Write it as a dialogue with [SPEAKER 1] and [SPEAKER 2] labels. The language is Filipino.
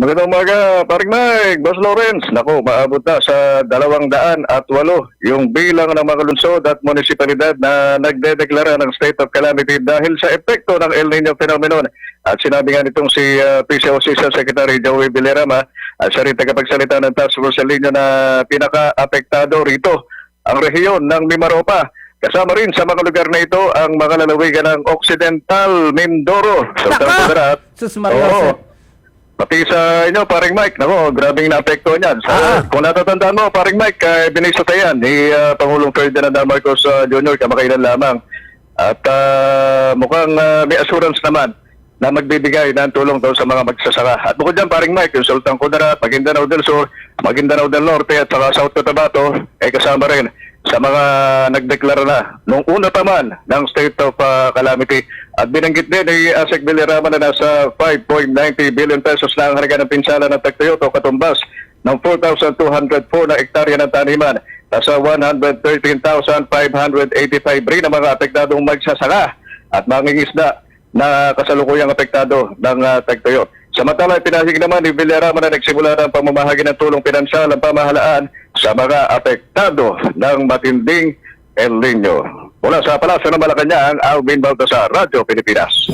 [SPEAKER 1] Magandang umaga, paring Mike, Boss Lawrence. Naku, maabot na sa dalawang daan at walo yung bilang ng mga lungsod at munisipalidad na nagdedeklara ng state of calamity dahil sa epekto ng El Nino phenomenon. At sinabi nga nitong si uh, PCOC sa Secretary Joey Villarama at siya rin tagapagsalita ng Task Force El Nino na pinaka-apektado rito ang rehiyon ng Mimaropa. Kasama rin sa mga lugar na ito ang mga lalawigan ng Occidental Mindoro. Sultan
[SPEAKER 2] Naka! Sus Maria
[SPEAKER 1] Oo. Pati sa inyo, paring Mike, nako, grabing naapekto niyan. Sa,
[SPEAKER 2] Ah.
[SPEAKER 1] Kung natatandaan mo, paring Mike, uh, binisita yan ni ah, Pangulong Ferdinand. Marcos ah, Jr. kamakailan lamang. At ah, mukhang ah, may assurance naman na magbibigay ng tulong daw sa mga magsasaka. At bukod dyan, paring Mike, yung Sultan Kudarat, Maguindanao del Sur, Maguindanao del Norte at saka South Cotabato, ay kasama rin sa mga nagdeklara na nung una pa man ng state of ah, calamity. At binanggit din ni Asek Villarama na nasa 5.90 billion pesos na ang halaga ng pinsala ng Tagtuyot o katumbas ng 4,204 na ektarya ng taniman. Nasa 113,585 rin ang mga apektadong magsasaka at mangingisda na kasalukuyang apektado ng uh, Tagtuyot. Samantala, pinahig naman ni Villarama na nagsimula ng pamamahagi ng tulong pinansyal ng pamahalaan sa mga apektado ng matinding El Nino. Mula sa Palasyo ng Malacanang, Alvin Baltasar, Radyo Pilipinas.